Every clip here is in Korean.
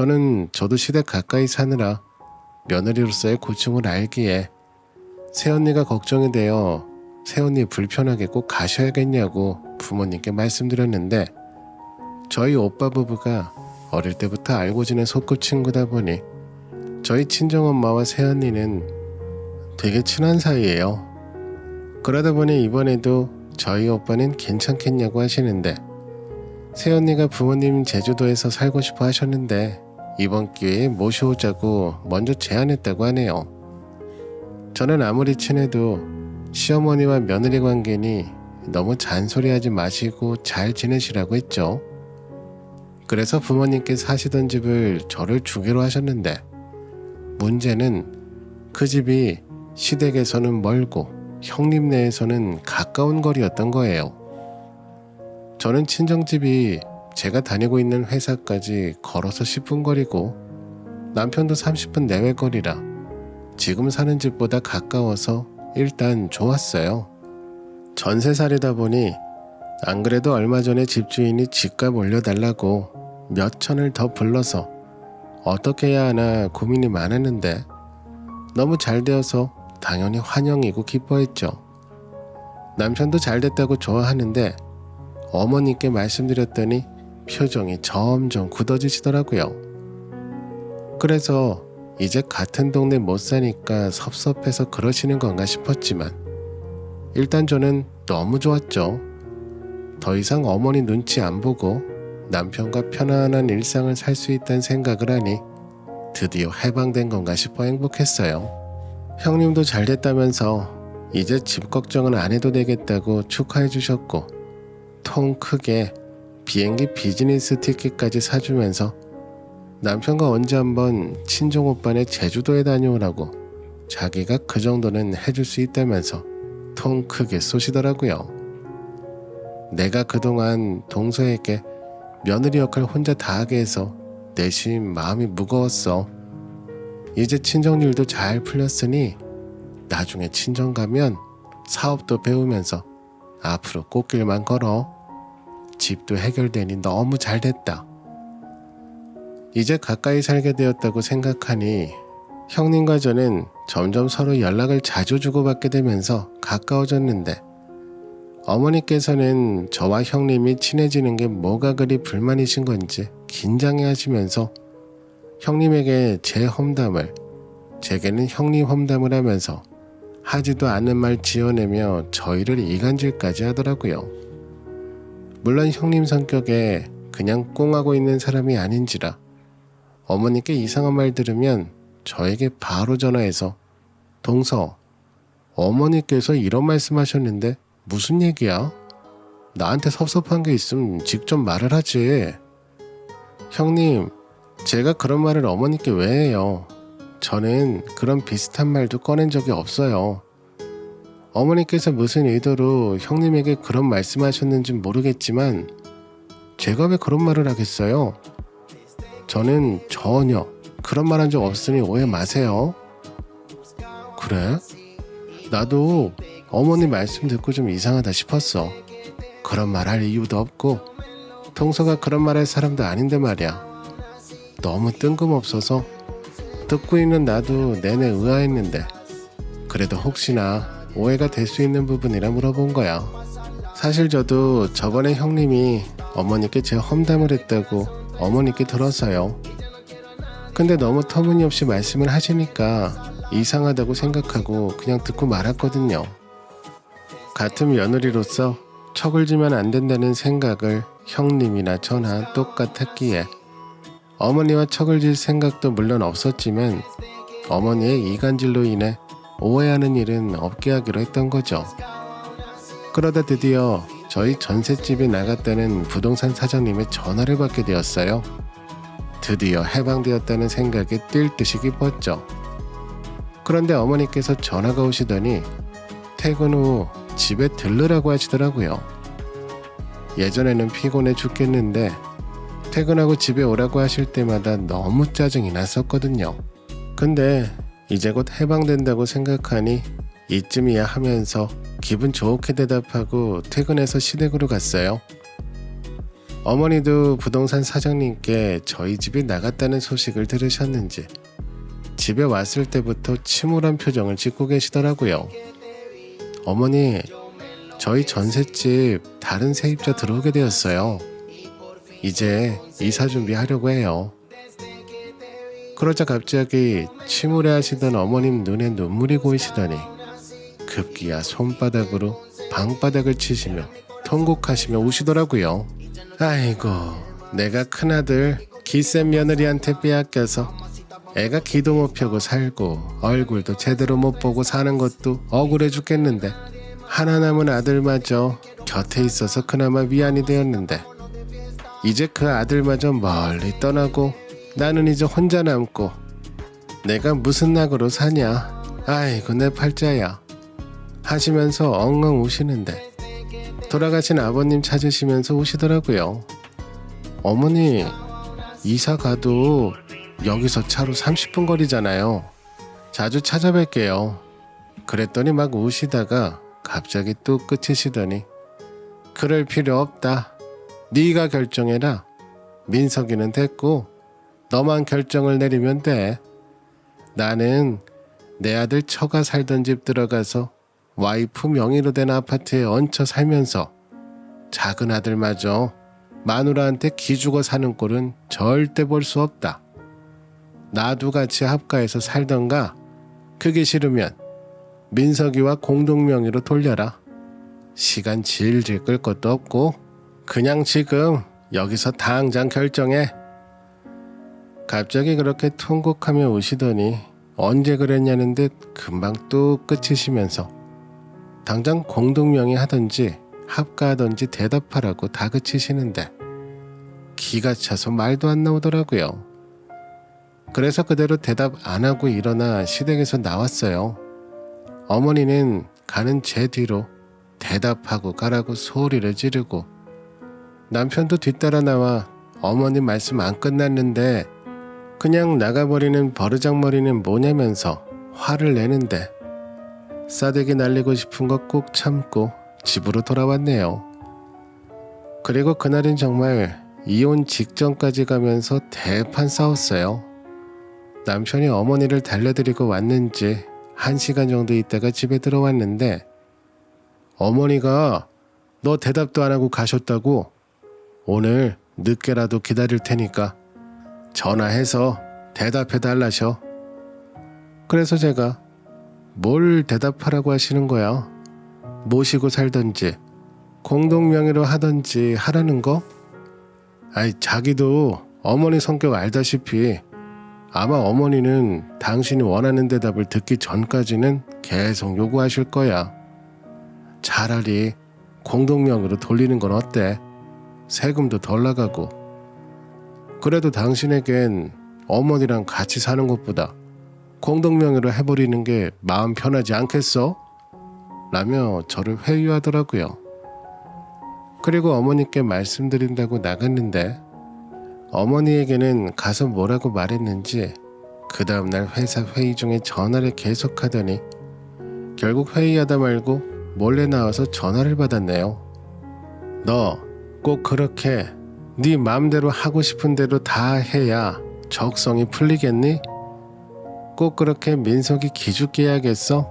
저는 저도 시댁 가까이 사느라 며느리로서의 고충을 알기에 새언니가 걱정이 되어 새언니 불편하게 꼭 가셔야겠냐고 부모님께 말씀드렸는데 저희 오빠 부부가 어릴 때부터 알고 지낸 소꿉친구다 보니 저희 친정엄마와 새언니는 되게 친한 사이예요. 그러다 보니 이번에도 저희 오빠는 괜찮겠냐고 하시는데 새언니가 부모님 제주도에서 살고 싶어 하셨는데 이번 기회에 모셔오자고 먼저 제안했다고 하네요. 저는 아무리 친해도 시어머니와 며느리 관계니 너무 잔소리하지 마시고 잘 지내시라고 했죠. 그래서 부모님께 사시던 집을 저를 주기로 하셨는데 문제는 그 집이 시댁에서는 멀고 형님 네에서는 가까운 거리였던 거예요. 저는 친정집이 제가 다니고 있는 회사까지 걸어서 10분 거리고 남편도 30분 내외 거리라 지금 사는 집보다 가까워서 일단 좋았어요. 전세살이다 보니 안 그래도 얼마 전에 집주인이 집값 올려달라고 몇 천을 더 불러서 어떻게 해야 하나 고민이 많았는데 너무 잘 되어서 당연히 환영이고 기뻐했죠. 남편도 잘 됐다고 좋아하는데 어머님께 말씀드렸더니 표정이 점점 굳어지시더라고요. 그래서 이제 같은 동네 못 사니까 섭섭해서 그러시는 건가 싶었지만 일단 저는 너무 좋았죠. 더 이상 어머니 눈치 안 보고 남편과 편안한 일상을 살 수 있다는 생각을 하니 드디어 해방된 건가 싶어 행복했어요. 형님도 잘 됐다면서 이제 집 걱정은 안 해도 되겠다고 축하해 주셨고 통 크게 비행기 비즈니스 티켓까지 사주면서 남편과 언제 한번 친정 오빠네 제주도에 다녀오라고 자기가 그 정도는 해줄 수 있다면서 통 크게 쏘시더라고요. 내가 그동안 동서에게 며느리 역할 혼자 다 하게 해서 내심 마음이 무거웠어. 이제 친정 일도 잘 풀렸으니 나중에 친정 가면 사업도 배우면서 앞으로 꽃길만 걸어. 집도 해결되니 너무 잘 됐다. 이제 가까이 살게 되었다고 생각하니 형님과 저는 점점 서로 연락을 자주 주고받게 되면서 가까워졌는데 어머니께서는 저와 형님이 친해지는 게 뭐가 그리 불만이신 건지 긴장해 하시면서 형님에게 제 험담을 제게는 형님 험담을 하면서 하지도 않은 말 지어내며 저희를 이간질까지 하더라고요. 물론 형님 성격에 그냥 꽁하고 있는 사람이 아닌지라 어머니께 이상한 말 들으면 저에게 바로 전화해서 동서 어머니께서 이런 말씀하셨는데 무슨 얘기야? 나한테 섭섭한 게 있으면 직접 말을 하지. 형님, 제가 그런 말을 어머니께 왜 해요? 저는 그런 비슷한 말도 꺼낸 적이 없어요. 어머니께서 무슨 의도로 형님에게 그런 말씀하셨는지 모르겠지만 제가 왜 그런 말을 하겠어요? 저는 전혀 그런 말 한 적 없으니 오해 마세요. 그래? 나도 어머니 말씀 듣고 좀 이상하다 싶었어. 그런 말 할 이유도 없고 동서가 그런 말 할 사람도 아닌데 말이야. 너무 뜬금없어서 듣고 있는 나도 내내 의아했는데 그래도 혹시나 오해가 될 수 있는 부분이라 물어본 거야. 사실 저도 저번에 형님이 어머니께 제 험담을 했다고 어머니께 들었어요. 근데 너무 터무니없이 말씀을 하시니까 이상하다고 생각하고 그냥 듣고 말았거든요. 같은 며느리로서 척을 지면 안 된다는 생각을 형님이나 저나 똑같았기에 어머니와 척을 질 생각도 물론 없었지만 어머니의 이간질로 인해 오해하는 일은 없게 하기로 했던 거죠. 그러다 드디어 저희 전셋집에 나갔다는 부동산 사장님의 전화를 받게 되었어요. 드디어 해방되었다는 생각에 뛸 듯이 기뻤죠. 그런데 어머니께서 전화가 오시더니 퇴근 후 집에 들르라고 하시더라고요. 예전에는 피곤해 죽겠는데 퇴근하고 집에 오라고 하실 때마다 너무 짜증이 났었거든요. 근데 이제 곧 해방된다고 생각하니 이쯤이야 하면서 기분 좋게 대답하고 퇴근해서 시댁으로 갔어요. 어머니도 부동산 사장님께 저희 집이 나갔다는 소식을 들으셨는지 집에 왔을 때부터 침울한 표정을 짓고 계시더라고요. 어머니, 저희 전셋집 다른 세입자 들어오게 되었어요. 이제 이사 준비하려고 해요. 그러자 갑자기 침울해 하시던 어머님 눈에 눈물이 고이시더니 급기야 손바닥으로 방바닥을 치시며 통곡하시며 우시더라고요. 아이고, 내가 큰아들 기센 며느리한테 빼앗겨서 애가 기도 못 펴고 살고 얼굴도 제대로 못 보고 사는 것도 억울해 죽겠는데 하나 남은 아들마저 곁에 있어서 그나마 위안이 되었는데 이제 그 아들마저 멀리 떠나고 나는 이제 혼자 남고 내가 무슨 낙으로 사냐? 아이고 내 팔자야. 하시면서 엉엉 우시는데 돌아가신 아버님 찾으시면서 우시더라고요. 어머니 이사 가도 여기서 차로 30분 거리잖아요. 자주 찾아뵐게요. 그랬더니 막 우시다가 갑자기 뚝 끝이시더니 그럴 필요 없다. 네가 결정해라. 민석이는 됐고 너만 결정을 내리면 돼. 나는 내 아들 처가 살던 집 들어가서 와이프 명의로 된 아파트에 얹혀 살면서 작은 아들마저 마누라한테 기죽어 사는 꼴은 절대 볼 수 없다. 나도 같이 합가해서 살던가 그게 싫으면 민석이와 공동 명의로 돌려라. 시간 질질 끌 것도 없고 그냥 지금 여기서 당장 결정해. 갑자기 그렇게 통곡하며 우시더니 언제 그랬냐는 듯 금방 뚝 끝이시면서 당장 공동명의 하던지 합가하던지 대답하라고 다그치시는데 기가 차서 말도 안 나오더라고요. 그래서 그대로 대답 안 하고 일어나 시댁에서 나왔어요. 어머니는 가는 제 뒤로 대답하고 가라고 소리를 지르고 남편도 뒤따라 나와 어머니 말씀 안 끝났는데 그냥 나가버리는 버르장머리는 뭐냐면서 화를 내는데 싸대기 날리고 싶은 거꾹 참고 집으로 돌아왔네요. 그리고 그날은 정말 이혼 직전까지 가면서 대판 싸웠어요. 남편이 어머니를 달래드리고 왔는지 한 시간 정도 있다가 집에 들어왔는데 어머니가 너 대답도 안 하고 가셨다고 오늘 늦게라도 기다릴 테니까 전화해서 대답해 달라셔. 그래서 제가 뭘 대답하라고 하시는 거야? 모시고 살던지 공동 명의로 하던지 하라는 거? 아이 자기도 어머니 성격 알다시피 아마 어머니는 당신이 원하는 대답을 듣기 전까지는 계속 요구하실 거야. 차라리 공동명의로 돌리는 건 어때? 세금도 덜 나가고 그래도 당신에겐 어머니랑 같이 사는 것보다 공동명의로 해버리는 게 마음 편하지 않겠어? 라며 저를 회유하더라고요. 그리고 어머니께 말씀드린다고 나갔는데 어머니에게는 가서 뭐라고 말했는지 그 다음날 회사 회의 중에 전화를 계속하더니 결국 회의하다 말고 몰래 나와서 전화를 받았네요. 너 꼭 그렇게 네 마음대로 하고 싶은 대로 다 해야 적성이 풀리겠니? 꼭 그렇게 민석이 기죽게 해야겠어?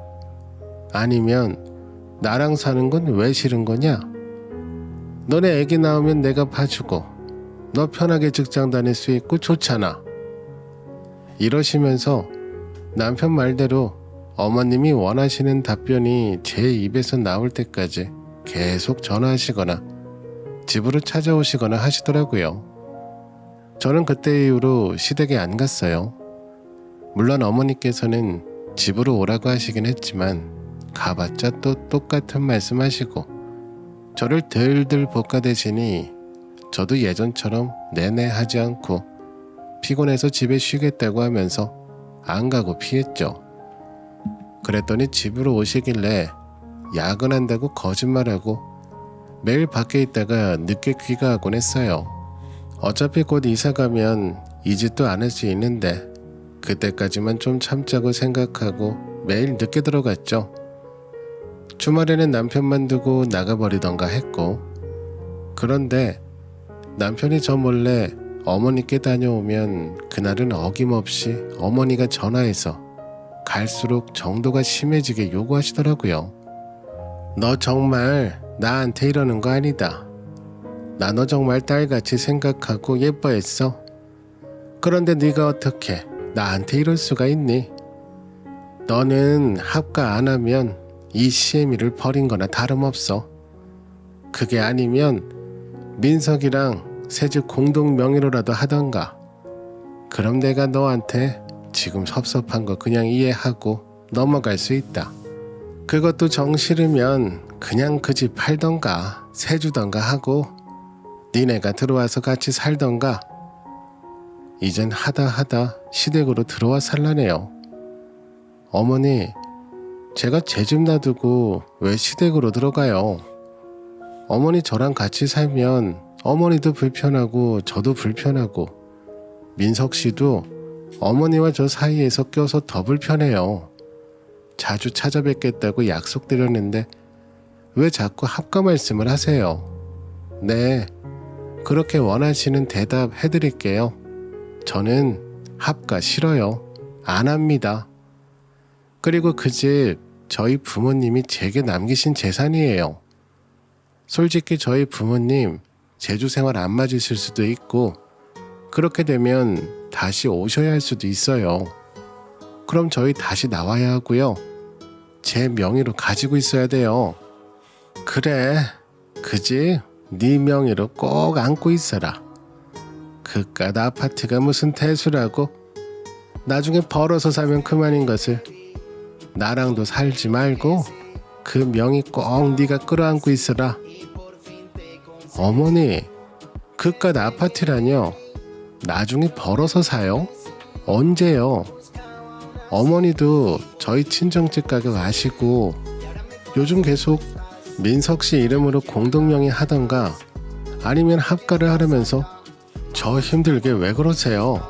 아니면 나랑 사는 건 왜 싫은 거냐? 너네 애기 나오면 내가 봐주고 너 편하게 직장 다닐 수 있고 좋잖아. 이러시면서 남편 말대로 어머님이 원하시는 답변이 제 입에서 나올 때까지 계속 전화하시거나 집으로 찾아오시거나 하시더라고요. 저는 그때 이후로 시댁에 안 갔어요. 물론 어머니께서는 집으로 오라고 하시긴 했지만 가봤자 또 똑같은 말씀하시고 저를 들들 볶아대시니 저도 예전처럼 내내 하지 않고 피곤해서 집에 쉬겠다고 하면서 안 가고 피했죠. 그랬더니 집으로 오시길래 야근한다고 거짓말하고 매일 밖에 있다가 늦게 귀가하곤 했어요. 어차피 곧 이사 가면 이 짓도 안 할 수 있는데 그때까지만 좀 참자고 생각하고 매일 늦게 들어갔죠. 주말에는 남편만 두고 나가버리던가 했고 그런데 남편이 저 몰래 어머니께 다녀오면 그날은 어김없이 어머니가 전화해서 갈수록 정도가 심해지게 요구하시더라고요. 너 정말 나한테 이러는 거 아니다. 나 너 정말 딸같이 생각하고 예뻐했어. 그런데 네가 어떻게 나한테 이럴 수가 있니? 너는 합가 안 하면 이 시애미를 버린 거나 다름없어. 그게 아니면 민석이랑 새집 공동 명의로라도 하던가. 그럼 내가 너한테 지금 섭섭한 거 그냥 이해하고 넘어갈 수 있다. 그것도 정 싫으면 그냥 그 집 팔던가 세주던가 하고 니네가 들어와서 같이 살던가 이젠 하다 하다 시댁으로 들어와 살라네요. 어머니, 제가 제 집 놔두고 왜 시댁으로 들어가요? 어머니 저랑 같이 살면 어머니도 불편하고 저도 불편하고 민석 씨도 어머니와 저 사이에서 껴서 더 불편해요. 자주 찾아뵙겠다고 약속드렸는데 왜 자꾸 합가 말씀을 하세요? 네, 그렇게 원하시는 대답 해드릴게요. 저는 합가 싫어요. 안 합니다. 그리고 그 집 저희 부모님이 제게 남기신 재산이에요. 솔직히 저희 부모님 제주 생활 안 맞으실 수도 있고 그렇게 되면 다시 오셔야 할 수도 있어요. 그럼 저희 다시 나와야 하고요. 제 명의로 가지고 있어야 돼요. 그래, 그지? 네 명의로 꼭 안고 있어라. 그깟 아파트가 무슨 대수라고? 나중에 벌어서 사면 그만인 것을 나랑도 살지 말고 그 명의 꼭 네가 끌어안고 있어라. 어머니, 그깟 아파트라뇨. 나중에 벌어서 사요? 언제요? 어머니도 저희 친정집 가격 아시고 요즘 계속 민석 씨 이름으로 공동명의 하던가 아니면 합가를 하려면서 저 힘들게 왜 그러세요?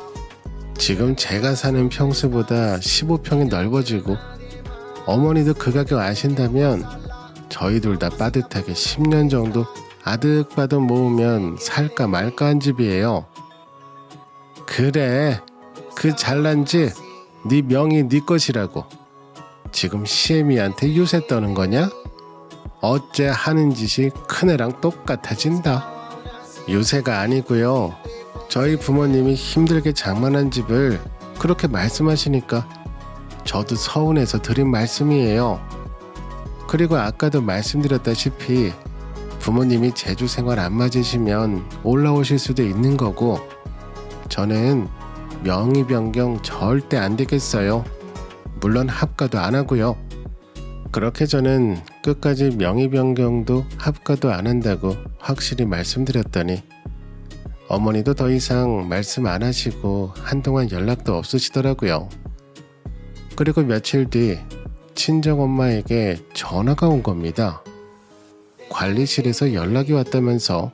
지금 제가 사는 평수보다 15평이 넓어지고 어머니도 그 가격 아신다면 저희 둘 다 빠듯하게 10년 정도 아득바득 모으면 살까 말까 한 집이에요. 그래, 그 잘난 집, 네 명이 네 것이라고. 지금 시애미한테 유세 떠는 거냐? 어째 하는 짓이 큰애랑 똑같아진다. 유세가 아니고요. 저희 부모님이 힘들게 장만한 집을 그렇게 말씀하시니까 저도 서운해서 드린 말씀이에요. 그리고 아까도 말씀드렸다시피 부모님이 제주 생활 안 맞으시면 올라오실 수도 있는 거고 저는 명의 변경 절대 안 되겠어요. 물론 합가도 안 하고요. 그렇게 저는 끝까지 명의 변경도 합가도 안 한다고 확실히 말씀드렸더니 어머니도 더 이상 말씀 안 하시고 한동안 연락도 없으시더라고요. 그리고 며칠 뒤 친정 엄마에게 전화가 온 겁니다. 관리실에서 연락이 왔다면서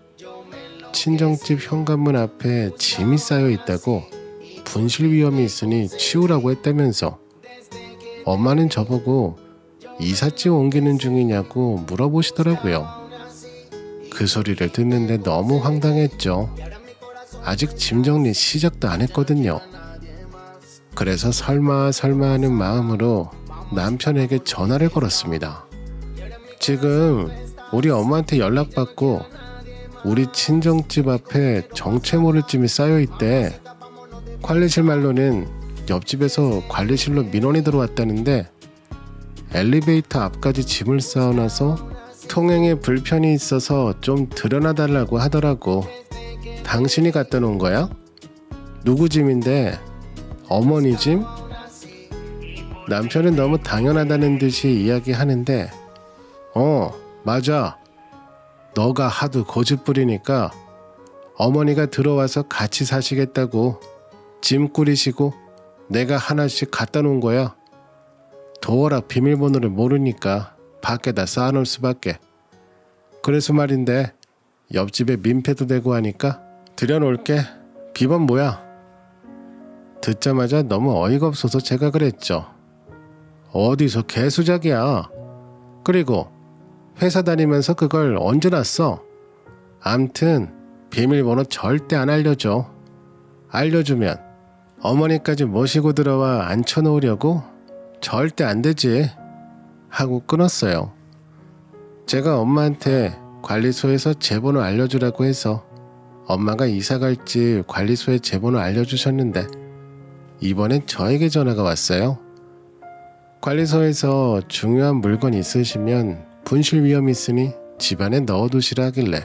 친정집 현관문 앞에 짐이 쌓여 있다고 분실 위험이 있으니 치우라고 했다면서 엄마는 저보고 이삿짐 옮기는 중이냐고 물어보시더라고요. 그 소리를 듣는데 너무 황당했죠. 아직 짐 정리 시작도 안 했거든요. 그래서 설마 설마 하는 마음으로 남편에게 전화를 걸었습니다. 지금 우리 엄마한테 연락받고 우리 친정집 앞에 정체 모를 짐이 쌓여 있대. 관리실 말로는 옆집에서 관리실로 민원이 들어왔다는데 엘리베이터 앞까지 짐을 쌓아놔서 통행에 불편이 있어서 좀 들여놔달라고 하더라고. 당신이 갖다 놓은 거야? 누구 짐인데? 어머니 짐? 남편은 너무 당연하다는 듯이 이야기하는데, 어, 맞아. 너가 하도 고집 부리니까 어머니가 들어와서 같이 사시겠다고 짐 꾸리시고 내가 하나씩 갖다 놓은 거야. 도어락 비밀번호를 모르니까 밖에다 쌓아놓을 수밖에. 그래서 말인데 옆집에 민폐도 되고 하니까 들여놓을게. 비번 뭐야? 듣자마자 너무 어이가 없어서 제가 그랬죠. 어디서 개수작이야. 그리고 회사 다니면서 그걸 언제 났어? 암튼 비밀번호 절대 안 알려줘. 알려주면 어머니까지 모시고 들어와 앉혀놓으려고? 절대 안 되지. 하고 끊었어요. 제가 엄마한테 관리소에서 제 번호 알려주라고 해서 엄마가 이사 갈지 관리소에 제 번호 알려주셨는데 이번엔 저에게 전화가 왔어요. 관리소에서 중요한 물건 있으시면 분실 위험 있으니 집안에 넣어두시라 하길래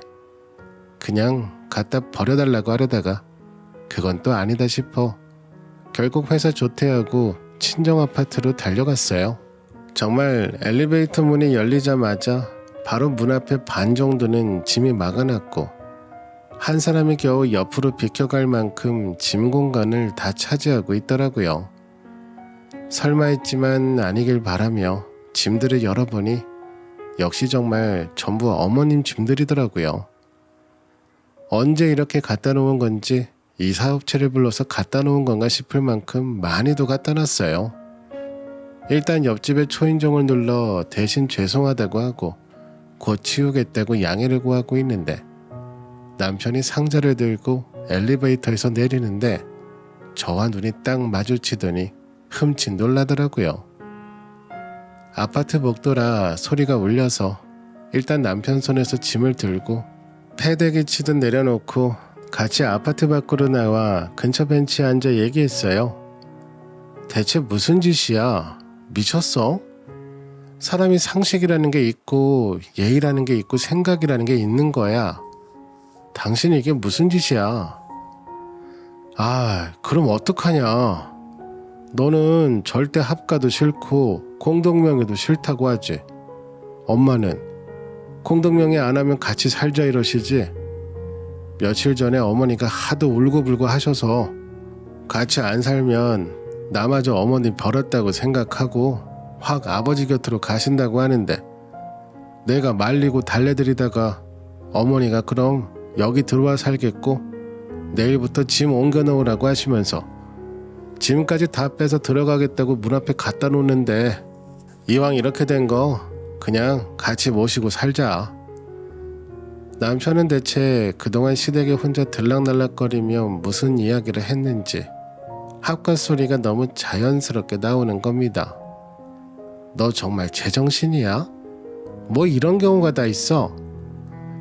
그냥 갖다 버려달라고 하려다가 그건 또 아니다 싶어 결국 회사 조퇴하고 친정 아파트로 달려갔어요. 정말 엘리베이터 문이 열리자마자 바로 문 앞에 반 정도는 짐이 막아놨고 한 사람이 겨우 옆으로 비켜갈 만큼 짐 공간을 다 차지하고 있더라고요. 설마 했지만 아니길 바라며 짐들을 열어보니 역시 정말 전부 어머님 짐들이더라고요. 언제 이렇게 갖다 놓은 건지 이 사업체를 불러서 갖다 놓은 건가 싶을 만큼 많이도 갖다 놨어요. 일단 옆집에 초인종을 눌러 대신 죄송하다고 하고 곧 치우겠다고 양해를 구하고 있는데 남편이 상자를 들고 엘리베이터에서 내리는데 저와 눈이 딱 마주치더니 흠칫 놀라더라고요. 아파트 목도라 소리가 울려서 일단 남편 손에서 짐을 들고 패대기 치듯 내려놓고 같이 아파트 밖으로 나와 근처 벤치에 앉아 얘기했어요. 대체 무슨 짓이야? 미쳤어? 사람이 상식이라는 게 있고 예의라는 게 있고 생각이라는 게 있는 거야. 당신 이게 무슨 짓이야? 아, 그럼 어떡하냐? 너는 절대 합가도 싫고 공동명예도 싫다고 하지. 엄마는 공동명예 안 하면 같이 살자 이러시지. 며칠 전에 어머니가 하도 울고불고 하셔서 같이 안 살면 나마저 어머니 버렸다고 생각하고 확 아버지 곁으로 가신다고 하는데 내가 말리고 달래드리다가 어머니가 그럼 여기 들어와 살겠고 내일부터 짐 옮겨 놓으라고 하시면서 짐까지 다 빼서 들어가겠다고 문 앞에 갖다 놓는데 이왕 이렇게 된 거 그냥 같이 모시고 살자. 남편은 대체 그동안 시댁에 혼자 들락날락거리며 무슨 이야기를 했는지 합가 소리가 너무 자연스럽게 나오는 겁니다. 너 정말 제정신이야? 뭐 이런 경우가 다 있어?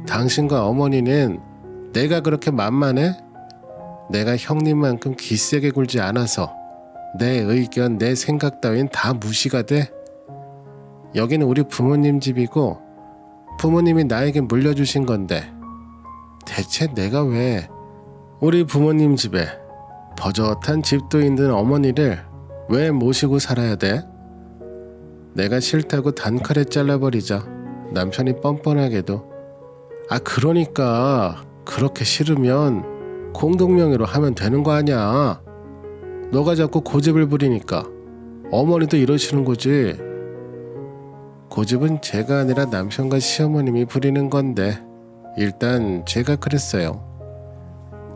당신과 어머니는 내가 그렇게 만만해? 내가 형님만큼 기세게 굴지 않아서 내 의견, 내 생각 따윈 다 무시가 돼? 여기는 우리 부모님 집이고 부모님이 나에게 물려주신 건데 대체 내가 왜 우리 부모님 집에 버젓한 집도 있는 어머니를 왜 모시고 살아야 돼? 내가 싫다고 단칼에 잘라버리자 남편이 뻔뻔하게도 아 그러니까 그렇게 싫으면 공동명예로 하면 되는 거 아니야 너가 자꾸 고집을 부리니까 어머니도 이러시는 거지 고집은 제가 아니라 남편과 시어머님이 부리는 건데 일단 제가 그랬어요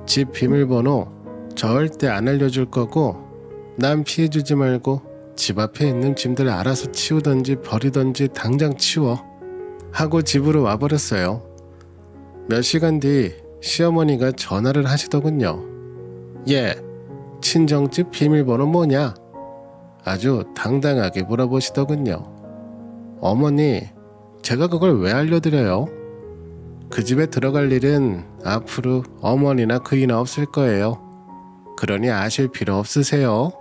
집 비밀번호 절대 안 알려줄 거고 남 피해주지 말고 집 앞에 있는 짐들 알아서 치우던지 버리던지 당장 치워 하고 집으로 와버렸어요. 몇 시간 뒤 시어머니가 전화를 하시더군요. 예, 친정집 비밀번호 뭐냐? 아주 당당하게 물어보시더군요. 어머니, 제가 그걸 왜 알려드려요? 그 집에 들어갈 일은 앞으로 어머니나 그이나 없을 거예요. 그러니 아실 필요 없으세요.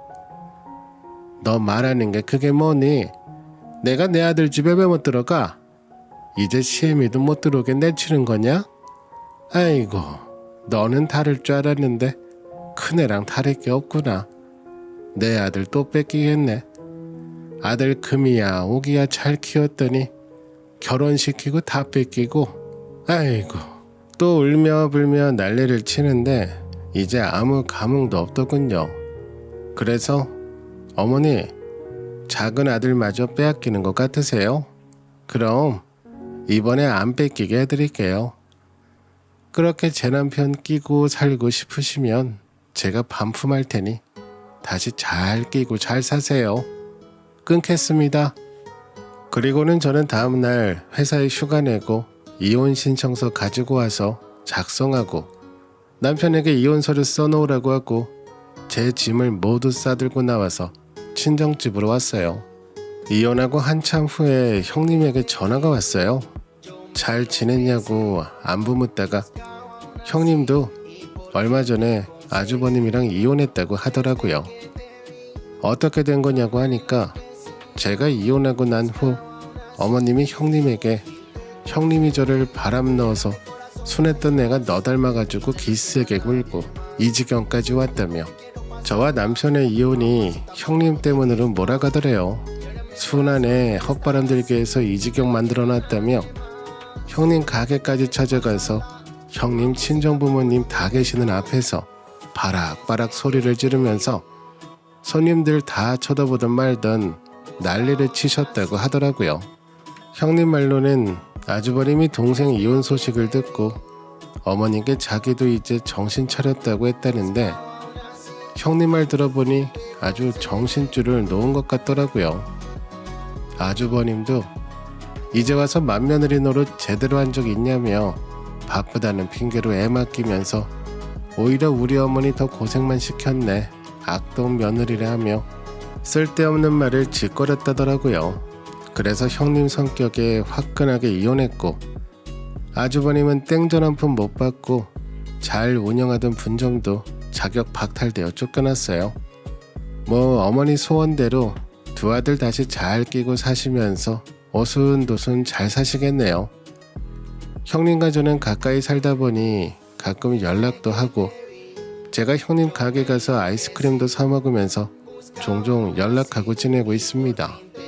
너 말하는 게 그게 뭐니? 내가 내 아들 집에 왜 못 들어가? 이제 시애미도 못 들어오게 내치는 거냐? 아이고, 너는 다를 줄 알았는데 큰애랑 다를 게 없구나. 내 아들 또 뺏기겠네. 아들 금이야 오기야 잘 키웠더니 결혼시키고 다 뺏기고 아이고 또 울며 불며 난리를 치는데 이제 아무 감흥도 없더군요. 그래서 어머니, 작은 아들마저 빼앗기는 것 같으세요? 그럼 이번에 안 뺏기게 해드릴게요. 그렇게 제 남편 끼고 살고 싶으시면 제가 반품할 테니 다시 잘 끼고 잘 사세요. 끊겠습니다. 그리고는 저는 다음날 회사에 휴가 내고 이혼 신청서 가지고 와서 작성하고 남편에게 이혼서를 써놓으라고 하고 제 짐을 모두 싸들고 나와서 친정집으로 왔어요. 이혼하고 한참 후에 형님에게 전화가 왔어요. 잘 지냈냐고 안부 묻다가 형님도 얼마 전에 아주버님이랑 이혼했다고 하더라고요. 어떻게 된 거냐고 하니까 제가 이혼하고 난 후 어머님이 형님에게 형님이 저를 바람 넣어서 순했던 애가 너 닮아가지고 기세게 굴고 이 지경까지 왔다며 저와 남편의 이혼이 형님 때문으로 몰아가더래요. 순한 애 헛바람 들게 해서 이 지경 만들어 놨다며 형님 가게까지 찾아가서 형님 친정 부모님 다 계시는 앞에서 바락바락 소리를 지르면서 손님들 다 쳐다보던 말던 난리를 치셨다고 하더라고요. 형님 말로는 아주버님이 동생 이혼 소식을 듣고 어머니께 자기도 이제 정신 차렸다고 했다는데 형님 말 들어보니 아주 정신줄을 놓은 것 같더라고요. 아주버님도 이제 와서 맏며느리 노릇 제대로 한 적 있냐며 바쁘다는 핑계로 애 맡기면서 오히려 우리 어머니 더 고생만 시켰네 악동 며느리라 하며 쓸데없는 말을 짓거렸다더라고요. 그래서 형님 성격에 화끈하게 이혼했고 아주버님은 땡전 한 푼 못 받고 잘 운영하던 분정도 자격 박탈되어 쫓겨났어요. 뭐 어머니 소원대로 두 아들 다시 잘 끼고 사시면서 오순도순 잘 사시겠네요. 형님과 저는 가까이 살다 보니 가끔 연락도 하고 제가 형님 가게 가서 아이스크림도 사 먹으면서 종종 연락하고 지내고 있습니다.